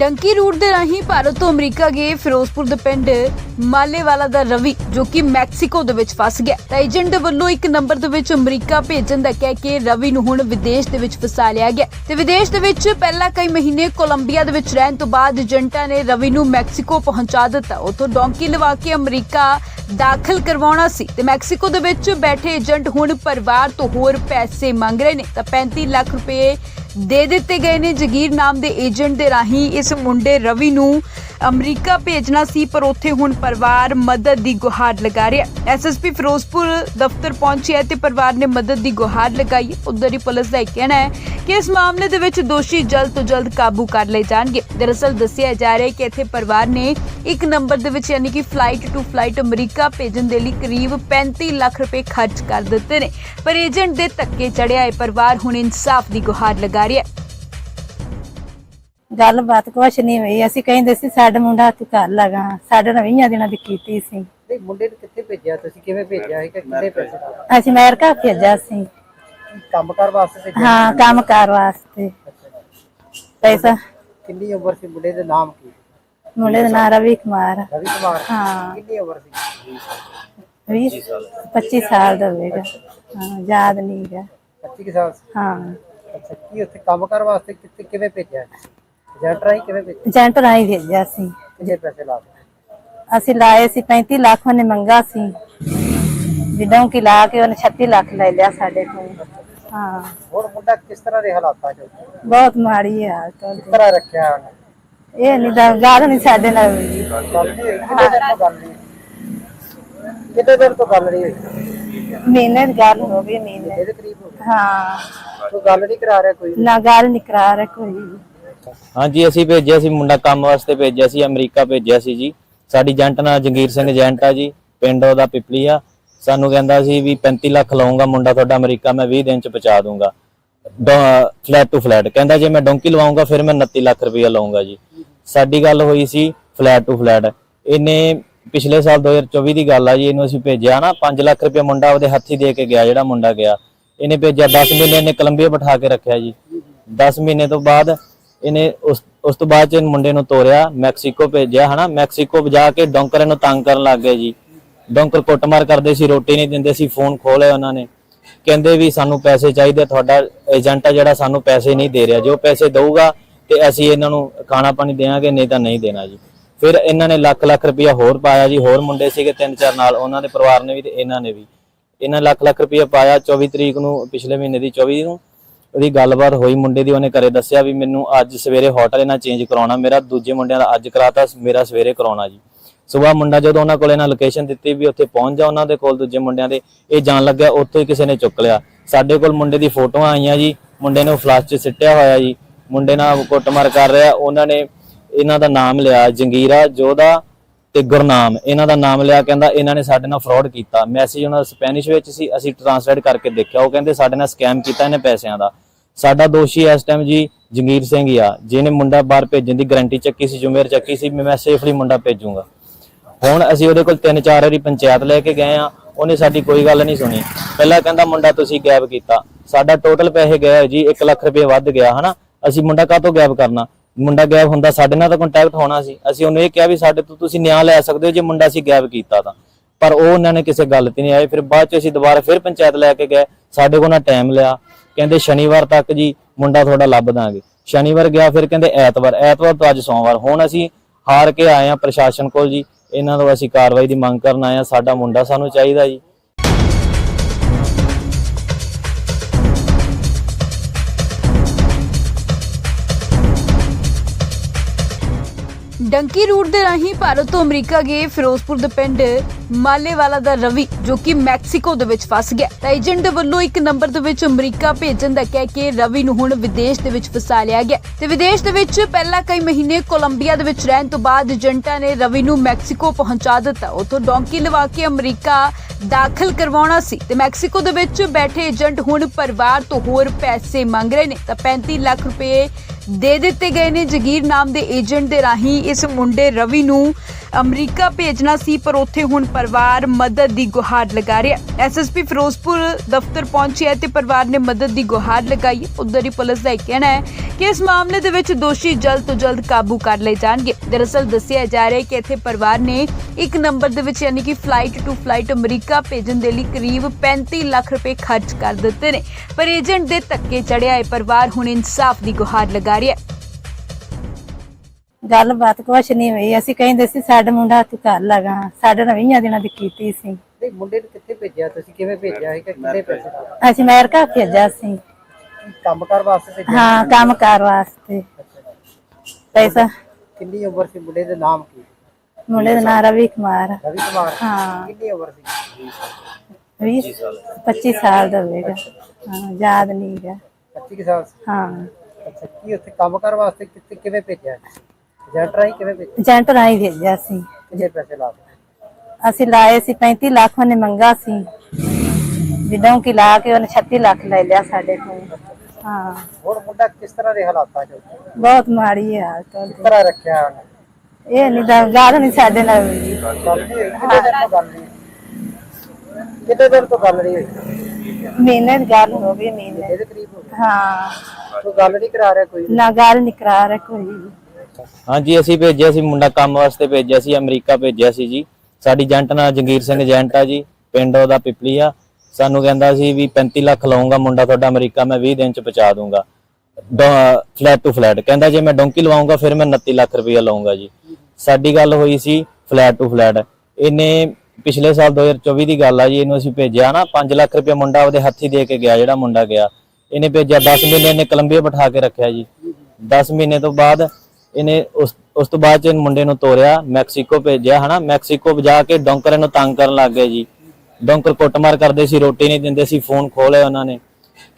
Donkey route ਦੇ ਰਾਹੀਂ ਭਾਰਤ ਤੋਂ ਅਮਰੀਕਾ ਗਏ ਫਿਰੋਜ਼ਪੁਰ ਦੇ ਪਿੰਡ ਮਾਲੇਵਾਲਾ ਦਾ ਰਵੀ, ਜੋ ਕਿ ਮੈਕਸੀਕੋ ਦੇ ਵਿੱਚ ਫਸ ਗਿਆ। ਤਾਂ ਏਜੰਟ ਦੇ ਵੱਲੋਂ ਇੱਕ ਨੰਬਰ ਦੇ ਵਿੱਚ ਅਮਰੀਕਾ ਭੇਜਣ ਦਾ ਕਹਿ ਕੇ ਰਵੀ ਨੂੰ ਹੁਣ ਵਿਦੇਸ਼ ਦੇ ਵਿੱਚ ਫਸਾ ਲਿਆ ਗਿਆ। ਤੇ ਵਿਦੇਸ਼ ਦੇ ਵਿੱਚ ਪਹਿਲਾਂ ਕਈ ਮਹੀਨੇ ਕੋਲੰਬੀਆ ਦੇ ਵਿੱਚ ਰਹਿਣ ਤੋਂ ਬਾਅਦ ਏਜੰਟਾਂ ਨੇ ਰਵੀ ਨੂੰ ਮੈਕਸੀਕੋ ਪਹੁੰਚਾ ਦਿੱਤਾ। ਉਥੋਂ ਡੋਂਕੀ ਲਵਾ ਕੇ ਅਮਰੀਕਾ ਦਾਖਲ ਕਰਵਾਉਣਾ ਸੀ। ਤੇ ਮੈਕਸੀਕੋ ਦੇ ਵਿੱਚ ਬੈਠੇ ਏਜੰਟ ਹੁਣ ਪਰਿਵਾਰ ਤੋਂ ਹੋਰ ਪੈਸੇ ਮੰਗ ਰਹੇ ਨੇ। ਤਾਂ 35 ਲੱਖ ਰੁਪਏ ਦੇ ਦਿੱਤੇ ਗਏ ਨੇ। ਜਗੀਰ ਨਾਮ ਦੇ ਏਜੰਟ ਦੇ ਰਾਹੀਂ ਇਸ ਮੁੰਡੇ ਰਵੀ ਨੂੰ ਅਮਰੀਕਾ ਭੇਜਣਾ ਸੀ, ਪਰ ਉੱਥੇ ਹੁਣ ਪਰਿਵਾਰ ਮਦਦ ਦੀ ਗੁਹਾਰ ਲਗਾ ਰਿਹਾ ਐਸਐਸਪੀ ਫਿਰੋਜ਼ਪੁਰ ਦਫ਼ਤਰ ਪਹੁੰਚਿਆ ਤੇ ਪਰਿਵਾਰ ਨੇ ਮਦਦ ਦੀ ਗੁਹਾਰ ਲਗਾਈ ਉਧਰ ਹੀ ਪੁਲਿਸ ਦਾ ਇਹ ਕਹਿਣਾ ਹੈ ਕਿ ਇਸ ਮਾਮਲੇ ਦੇ ਵਿੱਚ ਦੋਸ਼ੀ ਜਲਦ ਤੋਂ ਜਲਦ ਕਾਬੂ ਕਰ ਲਏ ਜਾਣਗੇ। ਦਰਅਸਲ ਦੱਸਿਆ ਜਾ ਰਿਹਾ ਹੈ ਕਿ ਇੱਥੇ ਪਰਿਵਾਰ ਨੇ ਇੱਕ ਨੰਬਰ ਦੇ ਵਿੱਚ ਯਾਨੀ ਕਿ ਫਲਾਈਟ ਟੂ ਫਲਾਈਟ ਅਮਰੀਕਾ ਭੇਜਣ ਦੇ ਲਈ ਕਰੀਬ 35 ਲੱਖ ਰੁਪਏ ਖਰਚ ਕਰ ਦਿੱਤੇ ਨੇ। ਪਰ ਏਜੰਟ ਦੇ ਧੱਕੇ ਚੜਿਆ ਹੈ। ਪਰਿਵਾਰ ਹੁਣ ਇਨਸਾਫ ਦੀ ਗੁਹਾਰ ਲਗਾ ਰਿਹਾ ਹੈ। ਗੱਲਬਾਤ ਕੁਛ ਨਹੀਂ ਹੋਈ। ਅਸੀਂ ਕਹਿੰਦੇ ਸੀ ਸਾਡਾ ਮੁੰਡਾ ਤੂੰ ਘਰ ਲਗਾ ਸਾਡੇ ਨਾਲ 20 ਦਿਨਾਂ ਦੀ ਕੀਤੀ ਸੀ। ਨਹੀਂ ਮੁੰਡੇ ਨੂੰ ਕਿੱਥੇ ਭੇਜਿਆ ਤੁਸੀਂ? ਕਿਵੇਂ ਭੇਜਿਆ ਹੈ ਕਿ ਕਿੰਨੇ ਪੈਸੇ ਅਸੀਂ ਅਮਰੀਕਾ ਭੇਜਿਆ ਸੀ। ਕੰਮਕਾਰ ਵਾਸਤੇ ਭੇਜਿਆ ਹਾਂ ਕੰਮ ਕਾਰ ਵਾਸਤੇ। ਪੈਸਾ। ਕਿੰਨੀ ਉਮਰ ਸੀ ਮੁੰਡੇ ਦਾ? ਨਾਮ ਕੀ? ਮੁੰਡੇ ਦਾ ਨਾਂ ਰਵੀ ਕੁਮਾਰ। ਰਵੀ ਕੁਮਾਰ। ਹਾਂ। ਕਿੰਨੀ ਉਮਰ ਸੀ? 20 25 ਸਾਲ ਦਾ ਹੋਵੇਗਾ। ਹਾਂ ਯਾਦ ਨਹੀਂ ਗਾ 25 ਕੁ ਸਾਲ ਸੀ। ਹਾਂ। ਅੱਛਾ ਕੀ ਉੱਥੇ ਕੰਮਕਾਰ ਵਾਸਤੇ ਕਿੱਥੇ ਕਿਵੇਂ ਭੇਜਿਆ ਏਜੰਟ ਰਾਹੀਂ ਕਿਵੇਂ ਭੇਜਿਆ ਏਜੰਟ ਰਾਹੀਂ ਭੇਜਿਆ ਸੀ। ਕਿੰਨੇ ਪੈਸੇ ਲਾ ਦਿੱਤੇ? ਅਸੀਂ ਲਾਏ ਸੀ 35 ਲੱਖ ਉਹਨੇ ਮੰਗਾ ਸੀ। ਜਿੱਦਾਂ ਕਿ ਲਾ ਕੇ ਉਹਨੇ 36 ਲੱਖ ਲੈ ਲਿਆ ਸਾਡੇ ਕੋਲ। ਹਾਂ। ਹੁਣ ਮੁੰਡਾ ਕਿਸ ਤਰ੍ਹਾਂ ਦੇ ਹਾਲਾਤਾਂ 'ਚ? ਕਿਸ ਬਹੁਤ ਮਾੜੀ ਹੈ ਹਾਲਤ ਉਹਦੀ। ਤਰ੍ਹਾਂ ਰੱਖਿਆ ਉਹਨੇ? ਇਹ ਨਹੀਂ ਤਾਂ ਗੱਲ ਨਹੀਂ ਸਾਡੇ ਨਾਲ। ਹੋਈ? ਕਿੰਨੇ ਦਿਨ ਤੋਂ ਗੱਲ ਨਹੀਂ ਹੋਈ? ਤੋਂ ਮਹੀਨੇ ਦੀ ਗੱਲ ਹੋ ਗਈ ਮਹੀਨੇ। ਇਹਦੇ ਕਰੀਬ ਹੋ ਕੋਈ ਗੱਲ ਨਹੀਂ ਕਰਾ ਰਿਹਾ ਕੋਈ? ਨਾ ਗੱਲ ਨਹੀਂ ਕਰਾ ਰਿਹਾ ਕੋਈ। ਹਾਂਜੀ, ਅਸੀਂ ਭੇਜਿਆ ਸੀ, ਮੁੰਡਾ ਕੰਮ ਵਾਸਤੇ ਭੇਜਿਆ ਸੀ, ਅਮਰੀਕਾ ਭੇਜਿਆ ਸੀ ਜੀ। ਸਾਡੀ ਏਜੰਟ ਨਾਲ ਜੰਗੀਰ ਸਿੰਘ ਏਜੰਟ ਆ ਜੀ, ਪਿੰਡ ਉਹਦਾ ਪਿਪਲੀ ਆ। ਸਾਨੂੰ ਕਹਿੰਦਾ ਸੀ ਵੀ 35 ਲੱਖ ਲਾਉਂਗਾ ਮੁੰਡਾ ਤੁਹਾਡਾ ਅਮਰੀਕਾ, ਮੈਂ 20 ਦਿਨ ਚ ਪਹੁੰਚਾ ਦੂੰਗਾ। ਫਲੈਟ ਟੂ ਫਲੈਟ ਕਹਿੰਦਾ ਜੇ ਮੈਂ ਡੋਂਕੀ ਲਵਾਉਂਗਾ, ਫਿਰ ਮੈਂ 29 ਲੱਖ ਰੁਪਇਆ ਲਾਉਂਗਾ ਜੀ। ਸਾਡੀ ਗੱਲ ਹੋਈ ਸੀ ਫਲੈਟ ਟੂ ਫਲੈਟ ਇਹਨੇ ਪਿਛਲੇ ਸਾਲ 2024 ਦੀ ਗੱਲ ਆ ਜੀ, ਇਹਨੂੰ ਅਸੀਂ ਭੇਜਿਆ ਨਾ 5 ਲੱਖ ਰੁਪਇਆ ਮੁੰਡਾ ਉਹਦੇ ਹੱਥੀ ਦੇ ਕੇ ਗਿਆ, ਜਿਹੜਾ ਮੁੰਡਾ ਗਿਆ। ਇਹਨੇ ਭੇਜਿਆ 10 ਮਹੀਨੇ ਇਹਨੇ ਕੋਲੰਬੀਆ ਬਿਠਾ ਕੇ ਰੱਖਿਆ ਜੀ। 10 ਮਹੀਨੇ ਤੋਂ ਬਾਅਦ ਇਹਨੇ ਉਸ ਉਸ ਤੋਂ ਬਾਅਦ ਚ ਇਹ ਮੁੰਡੇ ਨੂੰ ਤੋਰਿਆ, ਮੈਕਸੀਕੋ ਭੇਜਿਆ, ਹਨਾ? ਮੈਕਸੀਕੋ ਜਾ ਕੇ ਡੌਂਕਰ ਨੂੰ ਤੰਗ ਕਰਨ ਲੱਗ ਗਏ ਜੀ। ਡੌਂਕਰ ਕੁੱਟਮਾਰ ਕਰਦੇ ਸੀ, ਰੋਟੀ ਨਹੀਂ ਦਿੰਦੇ ਸੀ, ਫੋਨ ਖੋਲੇ ਉਹਨਾਂ ਨੇ। ਕਹਿੰਦੇ ਵੀ ਸਾਨੂੰ ਪੈਸੇ ਚਾਹੀਦੇ, ਤੁਹਾਡਾ ਏਜੰਟ ਆ ਜਿਹੜਾ ਸਾਨੂੰ ਪੈਸੇ ਨਹੀਂ ਦੇ ਰਿਹਾ। ਜੋ ਪੈਸੇ ਦਊਗਾ ਤੇ ਅਸੀਂ ਇਹਨਾਂ ਨੂੰ ਖਾਣਾ ਪਾਣੀ ਦੇਵਾਂਗੇ, ਨਹੀਂ ਤਾਂ ਨਹੀਂ ਦੇਣਾ ਜੀ। ਫਿਰ ਇਹਨਾਂ ਨੇ ਲੱਖ ਲੱਖ ਰੁਪਇਆ ਹੋਰ ਪਾਇਆ ਜੀ, ਹੋਰ ਮੁੰਡੇ ਸੀਗੇ ਤਿੰਨ ਚਾਰ ਨਾਲ, ਉਹਨਾਂ ਦੇ ਪਰਿਵਾਰ ਨੇ ਵੀ ਤੇ ਇਹਨਾਂ ਨੇ ਵੀ। ਇਹਨਾਂ ਲੱਖ ਲੱਖ ਰੁਪਇਆ ਪਾਇਆ 24 ਤਰੀਕ ਨੂੰ, ਪਿਛਲੇ ਮਹੀਨੇ ਦੀ 24 ਨੂੰ। ਉਹਦੀ ਗੱਲਬਾਤ ਹੋਈ, ਮੁੰਡੇ ਦੀ ਉਹਨੇ ਘਰੇ ਦੱਸਿਆ ਵੀ ਮੈਨੂੰ ਅੱਜ ਸਵੇਰੇ ਹੋਟਲ ਇਹਨਾਂ ਚੇਂਜ ਕਰਾਉਣਾ, ਮੇਰਾ ਦੂਜੇ ਮੁੰਡਿਆਂ ਦਾ ਅੱਜ ਕਰਾਤਾ, ਮੇਰਾ ਸਵੇਰੇ ਕਰਾਉਣਾ ਜੀ। ਸਵੇਰ ਮੁੰਡਾ ਜਦੋਂ ਉਹਨਾਂ ਕੋਲ ਇਹਨਾਂ ਲੋਕੇਸ਼ਨ ਦਿੱਤੀ ਵੀ ਉੱਥੇ ਪਹੁੰਚ ਜਾ ਉਹਨਾਂ ਦੇ ਕੋਲ ਦੂਜੇ ਮੁੰਡਿਆਂ ਦੇ, ਇਹ ਜਾਣ ਲੱਗਿਆ ਉੱਥੇ ਹੀ ਕਿਸੇ ਨੇ ਚੁੱਕ ਲਿਆ। ਸਾਡੇ ਕੋਲ ਮੁੰਡੇ ਦੀ ਫੋਟੋਆਂ ਆਈਆਂ ਜੀ, ਮੁੰਡੇ ਨੂੰ ਫਲਾਸ਼ 'ਚ ਸਿੱਟਿਆ ਹੋਇਆ ਜੀ, ਮੁੰਡੇ ਨਾਲ ਕੁੱਟਮਾਰ ਕਰ ਰਿਹਾ, ਉਹਨਾਂ ਨੇ ਇਹਨਾਂ ਦਾ ਨਾਮ ਲਿਆ ਜੰਗੀਰਾ ਜੋਧਾ ਤੇ ਗੁਰਨਾਮ। ਇਹਨਾਂ ਦਾ ਨਾਮ ਲਿਆ ਕਹਿੰਦਾ ਇਹਨਾਂ ਨੇ ਸਾਡੇ ਨਾਲ ਫਰਾਡ ਕੀਤਾ। ਮੈਸੇਜ ਉਹਨਾਂ ਦਾ ਸਪੈਨਿਸ਼ ਵਿੱਚ ਸੀ, ਅਸੀਂ ਟ੍ਰਾਂਸਲੇਟ ਕਰਕੇ ਦੇਖਿਆ, ਉਹ ਕਹਿੰਦੇ ਸਾਡੇ ਨਾਲ ਸਕੈਮ ਕੀਤਾ ਇਹਨੇ ਪੈਸਿਆਂ ਦਾ। ਸਾਡਾ ਦੋਸ਼ੀ ਇਸ ਟਾਈਮ ਜੀ ਜੰਗੀਰ ਸਿੰਘ ਹੀ ਆ, ਜਿਹਨੇ ਮੁੰਡਾ ਬਾਹਰ ਭੇਜਣ ਦੀ ਗਾਰੰਟੀ ਚੱਕੀ ਸੀ ਜ਼ਿੰਮੇਵਾਰ ਚੱਕੀ ਸੀ, ਮੈਂ ਸੇਫਲੀ ਮੁੰਡਾ ਭੇਜੂੰਗਾ। ਹੁਣ ਅਸੀਂ ਉਹਦੇ ਕੋਲ ਤਿੰਨ ਚਾਰ ਵਾਰੀ ਪੰਚਾਇਤ ਲੈ ਕੇ ਗਏ ਆ, ਉਹਨੇ ਸਾਡੀ ਕੋਈ ਗੱਲ ਨਹੀਂ ਸੁਣੀ। ਪਹਿਲਾਂ ਕਹਿੰਦਾ ਮੁੰਡਾ ਤੁਸੀਂ ਗਾਇਬ ਕੀਤਾ। ਸਾਡਾ ਟੋਟਲ ਪੈਸੇ ਗਏ ਜੀ 1 ਲੱਖ ਰੁਪਏ ਵੱਧ ਗਿਆ, ਹਨਾ? ਅਸੀਂ ਮੁੰਡਾ ਕਾਹਤੋਂ ਗਾਇਬ ਕਰਨਾ? ਮੁੰਡਾ ਗਾਇਬ ਹੁੰਦਾ, ਸਾਡੇ ਨਾਲ ਤਾਂ ਕੰਟੈਕਟ ਹੋਣਾ ਸੀ। ਅਸੀਂ ਉਹਨੂੰ ਇਹ ਕਿਹਾ ਵੀ ਸਾਡੇ ਤੋਂ ਤੁਸੀਂ ਨਿਆਂ ਲੈ ਸਕਦੇ ਹੋ, ਜੇ ਮੁੰਡਾ ਅਸੀਂ ਗਾਇਬ ਕੀਤਾ ਤਾਂ। ਪਰ ਉਹ ਉਹਨਾਂ ਨੇ ਕਿਸੇ ਗੱਲ ਤੇ ਨਹੀਂ ਆਏ। ਫਿਰ ਬਾਅਦ ਚ ਅਸੀਂ ਦੁਬਾਰਾ ਫਿਰ ਪੰਚਾਇਤ ਲੈ ਕੇ ਗਏ। ਸਾਡੇ ਕੋਲ ਨਾ ਟਾਈਮ ਲਿਆ। ਕਹਿੰਦੇ ਸ਼ਨੀਵਾਰ ਤੱਕ ਜੀ ਮੁੰਡਾ ਤੁਹਾਡਾ ਲੱਭ ਦਾਂਗੇ। ਸ਼ਨੀਵਾਰ ਗਿਆ, ਫਿਰ ਕਹਿੰਦੇ ਐਤਵਾਰ। ਐਤਵਾਰ ਤੋਂ ਅੱਜ ਸੋਮਵਾਰ। ਹੁਣ ਅਸੀਂ ਹਾਰ ਕੇ ਆਏ ਆ ਪ੍ਰਸ਼ਾਸਨ ਕੋਲ ਜੀ। ਇਹਨਾਂ ਤੋਂ ਅਸੀਂ ਕਾਰਵਾਈ ਦੀ ਮੰਗ ਕਰਨ ਆਏ ਆ ਸਾਡਾ ਮੁੰਡਾ ਸਾਨੂੰ ਚਾਹੀਦਾ ਜੀ। ਡੰਕੀ ਰੂਟ ਦੇ ਰਾਹੀਂ ਭਾਰਤ ਤੋਂ ਅਮਰੀਕਾ ਗਏ। ਫਿਰੋਜ਼ਪੁਰ ਦੇ ਪਿੰਡ ਮਾਲੇਵਾਲਾ ਦਾ ਰਵੀ, ਜੋ ਕਿ ਮੈਕਸੀਕੋ ਦੇ ਵਿੱਚ ਫਸ ਗਿਆ। ਤਾਂ ਏਜੰਟ ਦੇ ਵੱਲੋਂ ਇੱਕ ਨੰਬਰ ਦੇ ਵਿੱਚ ਅਮਰੀਕਾ ਭੇਜਣ ਦਾ ਕਹਿ ਕੇ ਰਵੀ ਨੂੰ ਹੁਣ ਵਿਦੇਸ਼ ਦੇ ਵਿੱਚ ਫਸਾ ਲਿਆ ਗਿਆ। ਤੇ ਵਿਦੇਸ਼ ਦੇ ਵਿੱਚ ਪਹਿਲਾਂ ਕਈ ਮਹੀਨੇ ਕੋਲੰਬੀਆ ਦੇ ਵਿੱਚ ਰਹਿਣ ਤੋਂ ਬਾਅਦ ਏਜੰਟਾਂ ਨੇ ਰਵੀ ਨੂੰ ਮੈਕਸੀਕੋ ਪਹੁੰਚਾ ਦਿੱਤਾ। ਉਥੋਂ ਡੋਂਕੀ ਲਵਾ ਕੇ ਅਮਰੀਕਾ ਦਾਖਲ ਕਰਵਾਉਣਾ ਸੀ। ਤੇ ਮੈਕਸੀਕੋ ਦੇ ਵਿੱਚ ਬੈਠੇ ਏਜੰਟ ਹੁਣ ਪਰਿਵਾਰ ਤੋਂ ਹੋਰ ਪੈਸੇ ਮੰਗ ਰਹੇ ਨੇ। ਤਾਂ 35 ਲੱਖ ਰੁਪਏ ਦੇ ਦਿੱਤੇ ਗਏ ਨੇ। ਜਗੀਰ ਨਾਮ ਦੇ ਏਜੰਟ ਦੇ ਰਾਹੀਂ ਇਸ ਮੁੰਡੇ ਰਵੀ ਨੂੰ ਅਮਰੀਕਾ ਭੇਜਣਾ ਸੀ, ਪਰ ਉੱਥੇ ਹੁਣ ਪਰਿਵਾਰ ਮਦਦ ਦੀ ਗੁਹਾਰ ਲਗਾ ਰਿਹਾ ਐਸਐਸਪੀ ਫਿਰੋਜ਼ਪੁਰ ਦਫ਼ਤਰ ਪਹੁੰਚਿਆ ਤੇ ਪਰਿਵਾਰ ਨੇ ਮਦਦ ਦੀ ਗੁਹਾਰ ਲਗਾਈ। ਹੈ। ਹੀ ਪੁਲਿਸ ਦਾ ਇਹ ਕਹਿਣਾ ਹੈ ਕਿ ਇਸ ਮਾਮਲੇ ਦੇ ਵਿੱਚ ਦੋਸ਼ੀ ਜਲਦ ਤੋਂ ਜਲਦ ਕਾਬੂ ਕਰ ਲਏ ਜਾਣਗੇ। ਦਰਅਸਲ ਦੱਸਿਆ ਜਾ ਰਿਹਾ ਹੈ ਕਿ ਇੱਥੇ ਪਰਿਵਾਰ ਨੇ ਇੱਕ ਨੰਬਰ ਦੇ ਵਿੱਚ ਯਾਨੀ ਕਿ ਫਲਾਈਟ ਟੂ ਫਲਾਈਟ ਅਮਰੀਕਾ ਭੇਜਣ ਦੇ ਲਈ ਕਰੀਬ 35 ਲੱਖ ਰੁਪਏ ਖਰਚ ਕਰ ਦਿੱਤੇ ਨੇ। ਪਰ ਏਜੰਟ ਦੇ ਧੱਕੇ ਚੜਿਆ ਹੈ। ਪਰਿਵਾਰ ਹੁਣ ਇਨਸਾਫ ਦੀ ਗੁਹਾਰ ਲਗਾ ਰਿਹਾ ਹੈ ਗੱਲਬਾਤ ਕੁਛ ਨਹੀਂ ਹੋਈ। ਅਸੀਂ ਕਹਿੰਦੇ ਸੀ ਸਾਡਾ ਮੁੰਡਾ ਤੂੰ ਘਰ ਲਗਾ ਸਾਡੇ ਨਾਲ 20 ਦਿਨਾਂ ਦੀ ਕੀਤੀ ਸੀ। ਨਹੀਂ ਮੁੰਡੇ ਨੂੰ ਕਿੱਥੇ ਭੇਜਿਆ? ਤੁਸੀਂ ਕਿਵੇਂ ਭੇਜਿਆ ਹੈ ਕਿ ਕਿੰਨੇ ਪੈਸੇ ਦਿੱਤੇ? ਅਸੀਂ ਅਮਰੀਕਾ ਭੇਜਿਆ ਸੀ। ਕੰਮਕਾਰ ਵਾਸਤੇ ਭੇਜਿਆ? ਹਾਂ ਕੰਮ ਕਾਰ ਵਾਸਤੇ। ਪੈਸਾ। ਕਿੰਨੀ ਉਮਰ ਸੀ ਮੁੰਡੇ ਦਾ? ਨਾਮ ਕੀ? ਮੁੰਡੇ ਦਾ ਨਾਂ ਰਵੀ ਕੁਮਾਰ। ਰਵੀ ਕੁਮਾਰ। ਹਾਂ। ਕਿੰਨੀ ਉਮਰ ਸੀ? 20 25 ਸਾਲ ਦਾ ਹੋਵੇਗਾ। ਹਾਂ ਯਾਦ ਨਹੀਂ ਗਾ 25 ਕੁ ਸਾਲ ਸੀ। ਹਾਂ। ਅੱਛਾ ਕੀ ਉੱਥੇ ਕੰਮਕਾਰ ਵਾਸਤੇ ਕਿੱਥੇ ਕਿਵੇਂ ਭੇਜਿਆ ਏਜੰਟ ਰਾਹੀਂ ਕਿਵੇਂ ਭੇਜਿਆ? ਏਜੰਟ ਰਾਹੀਂ ਭੇਜਿਆ ਸੀ। ਕਿੰਨੇ ਪੈਸੇ ਲਾ ਦਿੱਤੇ? ਅਸੀਂ ਲਾਏ ਸੀ 35 ਲੱਖ ਉਹਨੇ ਮੰਗਾ ਸੀ। ਜਿੱਦਾਂ ਕਿ ਲਾ ਕੇ ਉਹਨੇ 36 ਲੱਖ ਲੈ ਲਿਆ ਸਾਡੇ ਕੋਲ। ਹਾਂ। ਹੁਣ ਮੁੰਡਾ ਕਿਸ ਤਰ੍ਹਾਂ ਦੇ ਹਾਲਾਤਾਂ 'ਚ ਕਿਸ ਬਹੁਤ ਮਾੜੀ ਹੈ ਹਾਲਤ ਉਹਦੀ। ਤਰ੍ਹਾਂ ਰੱਖਿਆ ਉਹਨੇ? ਇਹ ਨਹੀਂ ਤਾਂ ਗੱਲ ਨਹੀਂ ਸਾਡੇ ਨਾਲ। ਹੋਈ। ਗੱਲ ਨਹੀਂ ਕਿੰਨੇ ਦਿਨ ਤੋਂ ਗੱਲ ਨਹੀਂ ਹੋਈ? ਕਿੰਨੇ ਦਿਨ ਤੋਂ ਗੱਲ ਹੋ ਗਈ ਮਹੀਨੇ ਇਹਦੇ ਕਰੀਬ ਹੋ ਗਿਆ ਹਾਂ। ਤੂੰ ਗੱਲ ਨਹੀਂ ਕਰਾ ਰਿਹਾ ਕੋਈ? ਨਾ ਗੱਲ ਨਹੀਂ ਕਰਾ ਰਿਹਾ ਕੋਈ ਹਾਂਜੀ ਅਸੀਂ ਭੇਜਿਆ ਸੀ ਮੁੰਡਾ ਕੰਮ ਵਾਸਤੇ ਭੇਜਿਆ ਸੀ ਅਮਰੀਕਾ ਭੇਜਿਆ ਸੀ ਜੀ। ਸਾਡੀ ਏਜੰਟ ਨਾਲ ਜੰਗੀਰ ਸਿੰਘ ਏਜੰਟ ਆ ਜੀ ਪਿੰਡ ਉਹਦਾ ਪਿਪਲੀ ਆ। ਸਾਨੂੰ ਕਹਿੰਦਾ ਸੀ ਵੀ 35 ਲੱਖ ਲਾਉਂਗਾ ਮੁੰਡਾ ਤੁਹਾਡਾ ਅਮਰੀਕਾ ਮੈਂ 20 ਦਿਨ ਚ ਪਹੁੰਚਾ ਦੂੰਗਾ ਫਲੈਟ ਟੂ ਫਲੈਟ। ਕਹਿੰਦਾ ਜੇ ਮੈਂ ਡੋਂਕੀ ਲਵਾਉਂਗਾ ਫਿਰ ਮੈਂ 29 ਲੱਖ ਰੁਪਇਆ ਲਾਉਂਗਾ ਜੀ। ਸਾਡੀ ਗੱਲ ਹੋਈ ਸੀ ਫਲੈਟ ਟੂ ਫਲੈਟ। ਇਹਨੇ ਪਿਛਲੇ ਸਾਲ 2024 ਦੀ ਗੱਲ ਆ ਜੀ, ਇਹਨੂੰ ਅਸੀਂ ਭੇਜਿਆ ਨਾ 5 ਲੱਖ ਰੁਪਇਆ ਮੁੰਡਾ ਉਹਦੇ ਹੱਥੀ ਦੇ ਕੇ ਗਿਆ, ਜਿਹੜਾ ਮੁੰਡਾ ਗਿਆ। ਇਹਨੇ ਭੇਜਿਆ 10 ਮਹੀਨੇ, ਇਹਨੇ ਕੋਲੰਬੀਆ ਬਿਠਾ ਕੇ ਰੱਖਿਆ ਜੀ। 10 ਮਹੀਨੇ ਤੋਂ ਬਾਅਦ ਇਹਨੇ ਉਸ ਉਸ ਤੋਂ ਬਾਅਦ ਇਹ ਮੁੰਡੇ ਨੂੰ ਤੋਰਿਆ, ਮੈਕਸੀਕੋ ਭੇਜਿਆ, ਹਨਾ? ਮੈਕਸੀਕੋ ਜਾ ਕੇ ਡੌਂਕਰ ਨੂੰ ਤੰਗ ਕਰਨ ਲੱਗ ਗਏ ਜੀ। ਡੌਂਕਰ ਕੁੱਟਮਾਰ ਕਰਦੇ ਸੀ, ਰੋਟੀ ਨਹੀਂ ਦਿੰਦੇ ਸੀ, ਫੋਨ ਖੋਲੇ ਉਹਨਾਂ ਨੇ।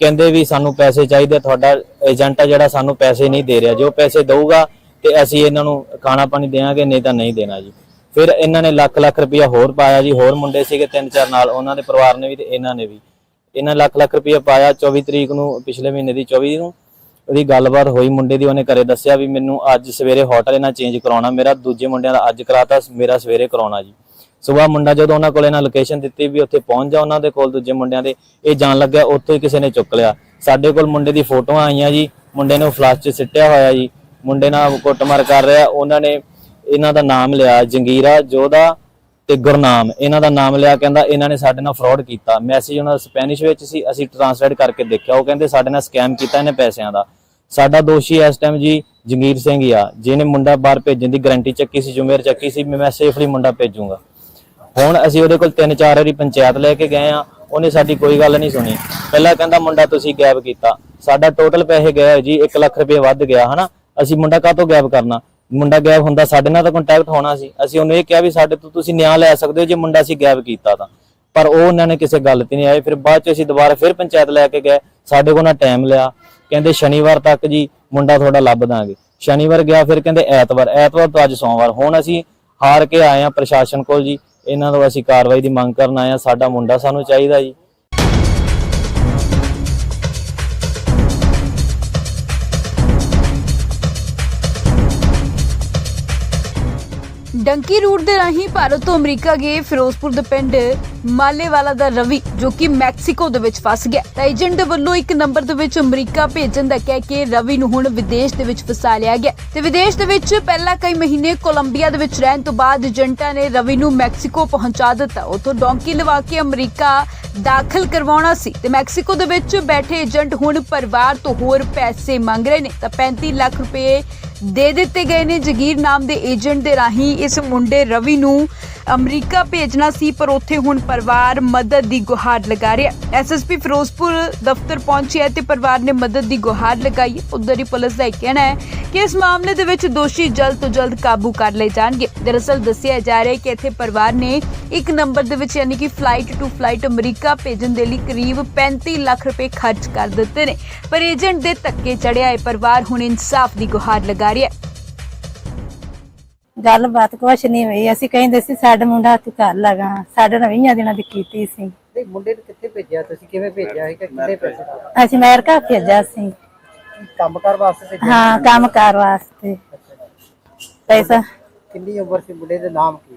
ਕਹਿੰਦੇ ਵੀ ਸਾਨੂੰ ਪੈਸੇ ਚਾਹੀਦੇ, ਤੁਹਾਡਾ ਏਜੰਟ ਆ ਜਿਹੜਾ ਸਾਨੂੰ ਪੈਸੇ ਨਹੀਂ ਦੇ ਰਿਹਾ। ਜੇ ਉਹ ਪੈਸੇ ਦਊਗਾ ਤੇ ਅਸੀਂ ਇਹਨਾਂ ਨੂੰ ਖਾਣਾ ਪਾਣੀ ਦੇਵਾਂਗੇ, ਨਹੀਂ ਤਾਂ ਨਹੀਂ ਦੇਣਾ ਜੀ। ਫਿਰ ਇਹਨਾਂ ਨੇ ਲੱਖ ਲੱਖ ਰੁਪਇਆ ਹੋਰ ਪਾਇਆ ਜੀ, ਹੋਰ ਮੁੰਡੇ ਸੀਗੇ ਤਿੰਨ ਚਾਰ ਨਾਲ, ਉਹਨਾਂ ਦੇ ਪਰਿਵਾਰ ਨੇ ਵੀ ਤੇ ਇਹਨਾਂ ਨੇ ਵੀ। ਇਹਨਾਂ ਲੱਖ ਲੱਖ ਰੁਪਇਆ ਪਾਇਆ 24 ਤਰੀਕ ਨੂੰ, ਪਿਛਲੇ ਮਹੀਨੇ ਦੀ 24 ਨੂੰ। ਉਹਦੀ ਗੱਲਬਾਤ ਹੋਈ ਮੁੰਡੇ ਦੀ, ਉਹਨੇ ਘਰੇ ਦੱਸਿਆ ਵੀ ਮੈਨੂੰ ਅੱਜ ਸਵੇਰੇ ਹੋਟਲ ਇਹਨਾਂ ਚੇਂਜ ਕਰਾਉਣਾ, ਮੇਰਾ ਦੂਜੇ ਮੁੰਡਿਆਂ ਦਾ ਅੱਜ ਕਰਾਤਾ, ਮੇਰਾ ਸਵੇਰੇ ਕਰਾਉਣਾ ਜੀ। ਸਵੇਰ ਮੁੰਡਾ ਜਦੋਂ ਉਹਨਾਂ ਕੋਲ ਇਹਨਾਂ ਲੋਕੇਸ਼ਨ ਦਿੱਤੀ ਵੀ ਉੱਥੇ ਪਹੁੰਚ ਜਾ ਉਹਨਾਂ ਦੇ ਕੋਲ ਦੂਜੇ ਮੁੰਡਿਆਂ ਦੇ, ਇਹ ਜਾਣ ਲੱਗਿਆ ਉੱਥੋਂ ਹੀ ਕਿਸੇ ਨੇ ਚੁੱਕ ਲਿਆ। ਸਾਡੇ ਕੋਲ ਮੁੰਡੇ ਦੀ ਫੋਟੋਆਂ ਆਈਆਂ ਜੀ, ਮੁੰਡੇ ਨੂੰ ਫਲਾਸ਼ 'ਚ ਸਿੱਟਿਆ ਹੋਇਆ ਜੀ, ਮੁੰਡੇ ਨਾਲ ਕੁੱਟਮਾਰ ਕਰ ਰਿਹਾ, ਉਹਨਾਂ ਨੇ ਇਹਨਾਂ ਦਾ ਨਾਮ ਲਿਆ ਜੰਗੀਰਾ ਜੋਧਾ ਤੇ ਗੁਰਨਾਮ। ਇਹਨਾਂ ਦਾ ਨਾਮ ਲਿਆ ਕਹਿੰਦਾ ਇਹਨਾਂ ਨੇ ਸਾਡੇ ਨਾਲ ਫਰਾਡ ਕੀਤਾ। ਮੈਸੇਜ ਉਹਨਾਂ ਦਾ ਸਪੈਨਿਸ਼ ਵਿੱਚ ਸੀ, ਅਸੀਂ ਟਰਾਂਸਲੇਟ ਕਰਕੇ ਦੇਖਿਆ। ਉਹ ਕਹਿੰਦੇ ਸਾਡੇ ਨਾਲ ਸਕੈਮ ਕੀਤਾ ਇਹਨੇ ਪੈਸਿਆਂ ਦਾ। ਸਾਡਾ ਦੋਸ਼ੀ ਇਸ ਟਾਈਮ ਜੀ ਜੰਗੀਰ ਸਿੰਘ ਹੀ ਆ। ਜਿਹਨੇ ਮੁੰਡਾ ਬਾਹਰ ਭੇਜਣ ਦੀ ਗਾਰੰਟੀ ਚੱਕੀ ਸੀ ਜ਼ਿੰਮੇਵਾਰ ਚੱਕੀ ਸੀ, ਮੈਂ ਸੇਫਲੀ ਮੁੰਡਾ ਭੇਜੂੰਗਾ। ਹੁਣ ਅਸੀਂ ਉਹਦੇ ਕੋਲ ਤਿੰਨ ਚਾਰ ਵਾਰੀ ਪੰਚਾਇਤ ਲੈ ਕੇ ਗਏ ਆ, ਉਹਨੇ ਸਾਡੀ ਕੋਈ ਗੱਲ ਨਹੀਂ ਸੁਣੀ। ਪਹਿਲਾਂ ਕਹਿੰਦਾ ਮੁੰਡਾ ਤੁਸੀਂ ਗਾਇਬ ਕੀਤਾ। ਸਾਡਾ ਟੋਟਲ ਪੈਸੇ ਗਏ ਜੀ 1 ਲੱਖ ਰੁਪਏ ਵੱਧ ਗਿਆ, ਹਨਾ? ਅਸੀਂ ਮੁੰਡਾ ਕਾਹ ਤੋਂ ਗਾਇਬ ਕਰਨਾ? ਮੁੰਡਾ ਗਾਇਬ ਹੁੰਦਾ, ਸਾਡੇ ਨਾਲ ਤਾਂ ਕੰਟੈਕਟ ਹੋਣਾ ਸੀ। ਅਸੀਂ ਉਹਨੂੰ ਇਹ ਕਿਹਾ ਵੀ ਸਾਡੇ ਤੋਂ ਤੁਸੀਂ ਨਿਆਂ ਲੈ ਸਕਦੇ ਹੋ, ਜੇ ਮੁੰਡਾ ਅਸੀਂ ਗਾਇਬ ਕੀਤਾ ਤਾਂ। ਪਰ ਉਹ ਉਹਨਾਂ ਨੇ ਕਿਸੇ ਗੱਲ ਤੇ ਨਹੀਂ ਆਏ। ਫਿਰ ਬਾਅਦ ਚ ਅਸੀਂ ਦੁਬਾਰਾ ਫਿਰ ਪੰਚਾਇਤ ਲੈ ਕੇ ਗਏ। ਸਾਡੇ ਕੋਲ ਨਾ ਟਾਈਮ ਲਿਆ। ਕਹਿੰਦੇ ਸ਼ਨੀਵਾਰ ਤੱਕ ਜੀ ਮੁੰਡਾ ਤੁਹਾਡਾ ਲੱਭ ਦਾਂਗੇ। ਸ਼ਨੀਵਾਰ ਗਿਆ, ਫਿਰ ਕਹਿੰਦੇ ਐਤਵਾਰ। ਐਤਵਾਰ ਤੋਂ ਅੱਜ ਸੋਮਵਾਰ। ਹੁਣ ਅਸੀਂ ਹਾਰ ਕੇ ਆਏ ਆ ਪ੍ਰਸ਼ਾਸਨ ਕੋਲ ਜੀ। ਇਹਨਾਂ ਤੋਂ ਅਸੀਂ ਕਾਰਵਾਈ ਦੀ ਮੰਗ ਕਰਨ ਆਏ ਆ ਸਾਡਾ ਮੁੰਡਾ ਸਾਨੂੰ ਚਾਹੀਦਾ ਜੀ। ਡੰਕੀ ਰੂਟ ਦੇ ਰਾਹੀਂ ਭਾਰਤ ਤੋਂ ਅਮਰੀਕਾ ਗਏ ਫਿਰੋਜ਼ਪੁਰ ਦੇ ਪਿੰਡ ਮਾਲੇਵਾਲਾ ਦਾ ਰਵੀ, ਜੋ ਕਿ ਮੈਕਸੀਕੋ ਦੇ ਵਿੱਚ ਫਸ ਗਿਆ। ਤਾਂ ਏਜੰਟ ਦੇ ਵੱਲੋਂ ਇੱਕ ਨੰਬਰ ਦੇ ਵਿੱਚ ਅਮਰੀਕਾ ਭੇਜਣ ਦਾ ਕਹਿ ਕੇ ਰਵੀ ਨੂੰ ਹੁਣ ਵਿਦੇਸ਼ ਦੇ ਵਿੱਚ ਫਸਾ ਲਿਆ ਗਿਆ। ਤੇ ਵਿਦੇਸ਼ ਦੇ ਵਿੱਚ ਪਹਿਲਾਂ ਕਈ ਮਹੀਨੇ ਕੋਲੰਬੀਆ ਦੇ ਵਿੱਚ ਰਹਿਣ ਤੋਂ ਬਾਅਦ ਏਜੰਟਾਂ ਨੇ ਰਵੀ ਨੂੰ ਮੈਕਸੀਕੋ ਪਹੁੰਚਾ ਦਿੱਤਾ। ਉੱਥੋਂ ਡੌਂਕੀ ਲਵਾ ਕੇ ਅਮਰੀਕਾ ਦਾਖਲ ਕਰਵਾਉਣਾ ਸੀ। ਤੇ ਮੈਕਸੀਕੋ ਦੇ ਵਿੱਚ ਬੈਠੇ ਏਜੰਟ ਹੁਣ ਪਰਿਵਾਰ ਤੋਂ ਹੋਰ ਪੈਸੇ ਮੰਗ ਰਹੇ ਨੇ। ਤਾਂ 35 ਲੱਖ ਰੁਪਏ ਦੇ ਦਿੱਤੇ ਗਏ ਨੇ। ਜਗੀਰ ਨਾਮ ਦੇ ਏਜੰਟ ਦੇ ਰਾਹੀਂ ਇਸ ਮੁੰਡੇ ਰਵੀ ਨੂੰ ਅਮਰੀਕਾ ਭੇਜਣਾ ਸੀ, ਪਰ ਉੱਥੇ ਹੁਣ ਪਰਿਵਾਰ ਮਦਦ ਦੀ ਗੁਹਾਰ ਲਗਾ ਰਿਹਾ ਐਸਐਸਪੀ ਫਿਰੋਜ਼ਪੁਰ ਦਫ਼ਤਰ ਪਹੁੰਚਿਆ ਤੇ ਪਰਿਵਾਰ ਨੇ ਮਦਦ ਦੀ ਗੁਹਾਰ ਲਗਾਈ ਹੈ। ਹੀ ਪੁਲਿਸ ਦਾ ਇਹ ਕਹਿਣਾ ਹੈ ਕਿ ਇਸ ਮਾਮਲੇ ਦੇ ਵਿੱਚ ਦੋਸ਼ੀ ਜਲਦ ਤੋਂ ਜਲਦ ਕਾਬੂ ਕਰ ਲਏ ਜਾਣਗੇ। ਦਰਅਸਲ ਦੱਸਿਆ ਜਾ ਰਿਹਾ ਹੈ ਕਿ ਇੱਥੇ ਪਰਿਵਾਰ ਨੇ ਇੱਕ ਨੰਬਰ ਦੇ ਵਿੱਚ ਯਾਨੀ ਕਿ ਫਲਾਈਟ ਟੂ ਫਲਾਈਟ ਅਮਰੀਕਾ ਭੇਜਣ ਦੇ ਲਈ ਕਰੀਬ 35 ਲੱਖ ਰੁਪਏ ਖਰਚ ਕਰ ਦਿੱਤੇ ਨੇ। ਪਰ ਏਜੰਟ ਦੇ ਧੱਕੇ ਚੜਿਆ ਹੈ। ਪਰਿਵਾਰ ਹੁਣ ਇਨਸਾਫ ਦੀ ਗੁਹਾਰ ਲਗਾ ਰਿਹਾ ਹੈ। ਗੱਲਬਾਤ ਕੁਛ ਨਹੀਂ ਹੋਈ। ਅਸੀਂ ਕਹਿੰਦੇ ਸੀ ਸਾਡਾ ਮੁੰਡਾ ਤੂੰ ਘਰ ਲਗਾ ਸਾਡੇ ਨਾਲ 20 ਦਿਨਾਂ ਦੀ ਕੀਤੀ ਸੀ। ਨਹੀਂ ਮੁੰਡੇ ਨੂੰ ਕਿੱਥੇ ਭੇਜਿਆ? ਤੁਸੀਂ ਕਿਵੇਂ ਭੇਜਿਆ ਹੈ ਕਿ ਦਿੱਤੇ? ਅਸੀਂ ਅਮਰੀਕਾ ਭੇਜਿਆ ਸੀ। ਕੰਮਕਾਰ ਵਾਸਤੇ ਭੇਜਿਆ ਹਾਂ ਕੰਮ ਕਾਰ ਵਾਸਤੇ। ਪੈਸਾ। ਕਿੰਨੀ ਉਮਰ ਸੀ ਮੁੰਡੇ ਦੇ ਨਾਮ ਕੀ?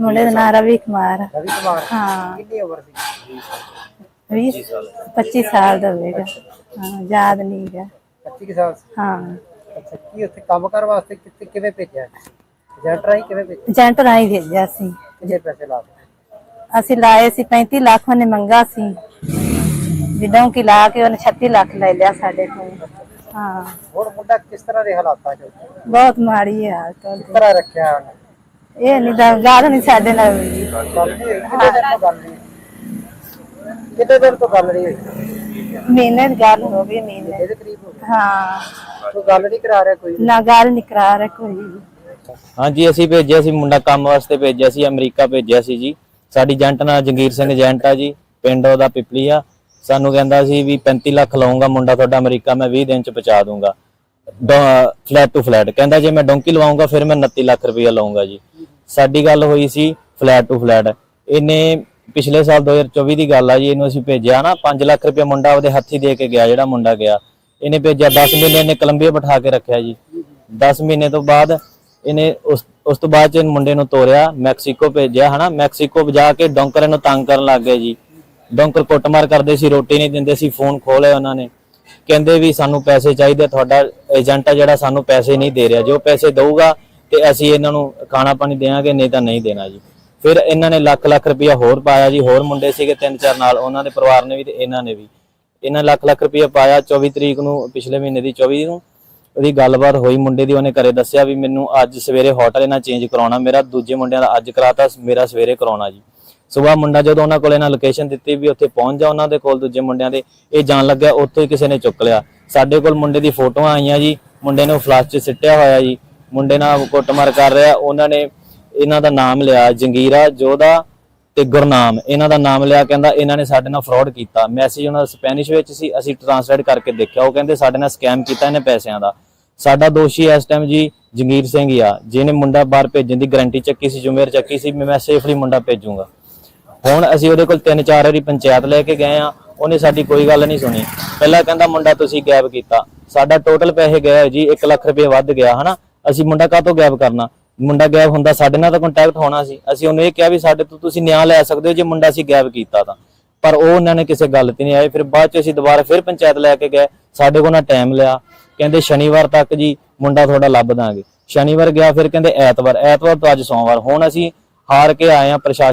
ਮੁੰਡੇ ਦਾ ਨਾਂ ਰਵੀ ਕੁਮਾਰ। ਰਵੀ ਕੁਮਾਰ। ਹਾਂ। ਕਿੰਨੀ ਉਮਰ ਸੀ? 20 25 ਸਾਲ ਦਾ ਹੋਵੇਗਾ। ਹਾਂ ਯਾਦ ਨਹੀਂ ਗਾ 25 ਸਾਲ ਹਾਂ। ਅੱਛਾ ਕੀ ਉੱਥੇ ਕੰਮਕਾਰ ਵਾਸਤੇ ਕਿੱਥੇ ਕਿਵੇਂ ਭੇਜਿਆ? ਏਜੰਟ ਰਾਹੀਂ ਕਿਵੇਂ ਏਜੰਟ ਭੇਜਿਆ ਸੀ। ਕਿੰਨੇ ਪੈਸੇ ਲਾ ਦਿੱਤੇ ਅਸੀਂ ਲਾਏ ਸੀ 35 ਲੱਖ ਉਹਨੇ ਮੰਗਾ ਸੀ। ਜਿੱਦਾਂ ਕਿ ਲਾ ਕੇ ਉਹਨੇ 36 ਲੱਖ ਲੈ ਲਿਆ ਸਾਡੇ ਕੋਲ। ਹਾਂ। ਹੁਣ ਮੁੰਡਾ ਕਿਸ ਤਰ੍ਹਾਂ ਦੇ ਹਾਲਾਤਾਂ 'ਚ ਬਹੁਤ ਮਾੜੀ ਹੈ ਹਾਲਤ ਕਿਸ ਉਹਦੀ। ਤਰ੍ਹਾਂ ਰੱਖਿਆ ਉਹਨੇ? ਇਹ ਨਹੀਂ ਤਾਂ ਗੱਲ ਨਹੀਂ ਸਾਡੇ ਨਾਲ ਦਿਨ ਤੋਂ ਗੱਲ ਹੋਈ? ਤੋਂ ਮਹੀਨੇ ਦੀ ਗੱਲ ਹੋ ਗਈ ਮਹੀਨੇ। ਇਹਦੇ ਕਰੀਬ ਹੋ ਗਿਆ ਹਾਂ। ਕੋਈ ਗੱਲ ਨਹੀਂ ਕਰਾ ਰਿਹਾ ਕੋਈ? ਨਾ ਗੱਲ ਨਹੀਂ ਕਰਾ ਰਿਹਾ ਕੋਈ। ਹਾਂਜੀ, ਅਸੀਂ ਭੇਜਿਆ ਸੀ, ਮੁੰਡਾ ਕੰਮ ਵਾਸਤੇ ਭੇਜਿਆ ਸੀ, ਅਮਰੀਕਾ ਭੇਜਿਆ ਸੀ ਜੀ। ਸਾਡੀ ਏਜੰਟ ਨਾਲ ਜੰਗੀਰ ਸਿੰਘ ਏਜੰਟ ਆ ਜੀ, ਪਿੰਡ ਉਹਦਾ ਪਿਪਲੀ ਆ। ਸਾਨੂੰ ਕਹਿੰਦਾ ਸੀ ਵੀ 35 ਲੱਖ ਲਵਾਉਂਗਾ ਮੁੰਡਾ ਤੁਹਾਡਾ ਅਮਰੀਕਾ, ਮੈਂ 20 ਦਿਨ ਚ ਪਹੁੰਚਾ ਦੂੰਗਾ ਫਲੈਟ ਟੂ ਫਲੈਟ। ਕਹਿੰਦਾ ਜੇ ਮੈਂ ਡੋਂਕੀ ਲਵਾਉਂਗਾ, ਫਿਰ ਮੈਂ 29 ਲੱਖ ਰੁਪਇਆ ਲਵਾਉਂਗਾ ਜੀ। ਸਾਡੀ ਗੱਲ ਹੋਈ ਸੀ ਫਲੈਟ ਟੂ ਫਲੈਟ। ਇਹਨੇ ਪਿਛਲੇ ਸਾਲ 2024 ਦੀ ਗੱਲ ਆ ਜੀ, ਇਹਨੂੰ ਅਸੀਂ ਭੇਜਿਆ ਨਾ 5 ਲੱਖ ਰੁਪਇਆ ਮੁੰਡਾ ਉਹਦੇ ਹੱਥੀ ਦੇ ਕੇ ਗਿਆ, ਜਿਹੜਾ ਮੁੰਡਾ ਗਿਆ। ਇਹਨੇ ਭੇਜਿਆ 10 ਮਹੀਨੇ ਇਹਨੇ ਕੋਲੰਬੀਆ ਬਿਠਾ ਕੇ ਰੱਖਿਆ ਜੀ। 10 ਮਹੀਨੇ ਤੋਂ ਬਾਅਦ ਇਹਨੇ ਉਸ ਉਸ ਤੋਂ ਬਾਅਦ ਚ ਇਹਨੂੰ ਮੁੰਡੇ ਨੂੰ ਤੋਰਿਆ, ਮੈਕਸੀਕੋ ਭੇਜਿਆ, ਹਨਾ? ਮੈਕਸੀਕੋ ਜਾ ਕੇ ਡੌਂਕਰ ਇਹਨੂੰ ਤੰਗ ਕਰਨ ਲੱਗ ਗਏ ਜੀ। ਡੌਂਕਰ ਕੁੱਟਮਾਰ ਕਰਦੇ ਸੀ, ਰੋਟੀ ਨਹੀਂ ਦਿੰਦੇ ਸੀ, ਫੋਨ ਖੋਲੇ ਉਹਨਾਂ ਨੇ। ਕਹਿੰਦੇ ਵੀ ਸਾਨੂੰ ਪੈਸੇ ਚਾਹੀਦੇ, ਤੁਹਾਡਾ ਏਜੰਟ ਆ ਜਿਹੜਾ ਸਾਨੂੰ ਪੈਸੇ ਨਹੀਂ ਦੇ ਰਿਹਾ। ਜੋ ਪੈਸੇ ਦਊਗਾ ਤੇ ਅਸੀਂ ਇਹਨਾਂ ਨੂੰ ਖਾਣਾ ਪਾਣੀ ਦੇਵਾਂਗੇ, ਨਹੀਂ ਤਾਂ ਨਹੀਂ ਦੇਣਾ ਜੀ। ਫਿਰ ਇਹਨਾਂ ਨੇ ਲੱਖ ਲੱਖ ਰੁਪਇਆ ਹੋਰ ਪਾਇਆ ਜੀ, ਹੋਰ ਮੁੰਡੇ ਸੀਗੇ ਤਿੰਨ ਚਾਰ ਨਾਲ, ਉਹਨਾਂ ਦੇ ਪਰਿਵਾਰ ਨੇ ਵੀ ਤੇ ਇਹਨਾਂ ਨੇ ਵੀ। ਇਹਨਾਂ ਲੱਖ ਲੱਖ ਰੁਪਇਆ ਪਾਇਆ 24 ਤਰੀਕ ਨੂੰ, ਪਿਛਲੇ ਮਹੀਨੇ ਦੀ 24 ਨੂੰ। ਉਹਦੀ ਗੱਲਬਾਤ ਹੋਈ, ਮੁੰਡੇ ਦੀ ਉਹਨੇ ਘਰੇ ਦੱਸਿਆ ਵੀ ਮੈਨੂੰ ਅੱਜ ਸਵੇਰੇ ਹੋਟਲ ਇਹਨਾਂ ਚੇਂਜ ਕਰਾਉਣਾ, ਮੇਰਾ ਦੂਜੇ ਮੁੰਡਿਆਂ ਦਾ ਅੱਜ ਕਰਾਤਾ, ਮੇਰਾ ਸਵੇਰੇ ਕਰਾਉਣਾ ਜੀ। ਸਵੇਰ ਮੁੰਡਾ ਜਦੋਂ ਉਹਨਾਂ ਕੋਲ ਇਹਨਾਂ ਲੋਕੇਸ਼ਨ ਦਿੱਤੀ ਵੀ ਉੱਥੇ ਪਹੁੰਚ ਜਾ ਉਹਨਾਂ ਦੇ ਕੋਲ ਦੂਜੇ ਮੁੰਡਿਆਂ ਦੇ, ਇਹ ਜਾਣ ਲੱਗਿਆ ਉੱਥੋਂ ਹੀ ਕਿਸੇ ਨੇ ਚੁੱਕ ਲਿਆ। ਸਾਡੇ ਕੋਲ ਮੁੰਡੇ ਦੀ ਫੋਟੋਆਂ ਆਈਆਂ ਜੀ, ਮੁੰਡੇ ਨੂੰ ਫਲਾਸ਼ 'ਚ ਸਿੱਟਿਆ ਹੋਇਆ ਜੀ। ਮੁੰਡੇ ਨਾਲ ਕੁੱਟਮਾਰ ਕਰ ਰਿਹਾ, ਉਹਨਾਂ ਨੇ ਇਹਨਾਂ ਦਾ ਨਾਮ ਲਿਆ ਜੰਗੀਰਾ, ਜੋਧਾ ਤੇ ਗੁਰਨਾਮ। ਇਹਨਾਂ ਦਾ ਨਾਮ ਲਿਆ, ਕਹਿੰਦਾ ਇਹਨਾਂ ਨੇ ਸਾਡੇ ਨਾਲ ਫਰਾਡ ਕੀਤਾ। ਮੈਸੇਜ ਉਹਨਾਂ ਦਾ ਸਪੈਨਿਸ਼ ਵਿੱਚ ਸੀ, ਅਸੀਂ ਟ੍ਰਾਂਸਲੇਟ ਕਰਕੇ ਦੇਖਿਆ। ਉਹ ਕਹਿੰਦੇ ਸਾਡੇ ਨਾਲ ਸਕੈਮ ਕੀਤਾ ਇਹਨੇ ਪੈਸਿਆਂ ਦਾ। ਸਾਡਾ ਦੋਸ਼ੀ ਇਸ ਟਾਈਮ ਜੀ ਜੰਗੀਰ ਸਿੰਘ ਹੀ ਆ, ਜਿਹਨੇ ਮੁੰਡਾ ਬਾਹਰ ਭੇਜਣ ਦੀ ਗਾਰੰਟੀ ਚੱਕੀ ਸੀ ਜ਼ਿੰਮੇਵਾਰ ਚੱਕੀ ਸੀ ਵੀ ਮੈਂ ਸੇਫਲੀ ਮੁੰਡਾ ਭੇਜੂੰਗਾ। ਹੁਣ ਅਸੀਂ ਉਹਦੇ ਕੋਲ ਤਿੰਨ ਚਾਰ ਵਾਰੀ ਪੰਚਾਇਤ ਲੈ ਕੇ ਗਏ ਆ, ਉਹਨੇ ਸਾਡੀ ਕੋਈ ਗੱਲ ਨਹੀਂ ਸੁਣੀ। ਪਹਿਲਾਂ ਕਹਿੰਦਾ ਮੁੰਡਾ ਤੁਸੀਂ ਗਾਇਬ ਕੀਤਾ। ਸਾਡਾ ਟੋਟਲ ਪੈਸੇ ਗਏ ਜੀ 1 ਲੱਖ ਰੁਪਏ ਵੱਧ ਗਿਆ, ਹਨਾ? ਅਸੀਂ ਮੁੰਡਾ ਕਾਹਤੋਂ ਗਾਇਬ ਕਰਨਾ? ਮੁੰਡਾ ਗਾਇਬ ਹੁੰਦਾ, ਸਾਡੇ ਨਾਲ ਤਾਂ ਕੰਟੈਕਟ ਹੋਣਾ ਸੀ। ਅਸੀਂ ਉਹਨੂੰ ਇਹ ਕਿਹਾ ਵੀ ਸਾਡੇ ਤੋਂ ਤੁਸੀਂ ਨਿਆਂ ਲੈ ਸਕਦੇ ਹੋ, ਜੇ ਮੁੰਡਾ ਅਸੀਂ ਗਾਇਬ ਕੀਤਾ ਤਾਂ। ਪਰ ਉਹ ਉਹਨਾਂ ਨੇ ਕਿਸੇ ਗੱਲ ਤੇ ਨਹੀਂ ਆਏ, ਫਿਰ ਬਾਅਦ ਚ ਅਸੀਂ ਦੁਬਾਰਾ ਫਿਰ ਪੰਚਾਇਤ ਲੈ ਕੇ ਗਏ। ਸਾਡੇ ਕੋਲ ਨਾ ਟਾਈਮ ਲਿਆ। ਕਹਿੰਦੇ ਸ਼ਨੀਵਾਰ ਤੱਕ ਜੀ ਮੁੰਡਾ ਤੁਹਾਡਾ ਲੱਭ ਦਾਂਗੇ। ਸ਼ਨੀਵਾਰ ਗਿਆ, ਫਿਰ ਕਹਿੰਦੇ ਐਤਵਾਰ। ਐਤਵਾਰ ਤੋਂ ਅੱਜ ਸੋਮਵਾਰ। ਹੁਣ ਅਸੀਂ ਹਾਰ ਕੇ ਆਏ ਆ ਪ੍ਰਸ਼ਾਸਨ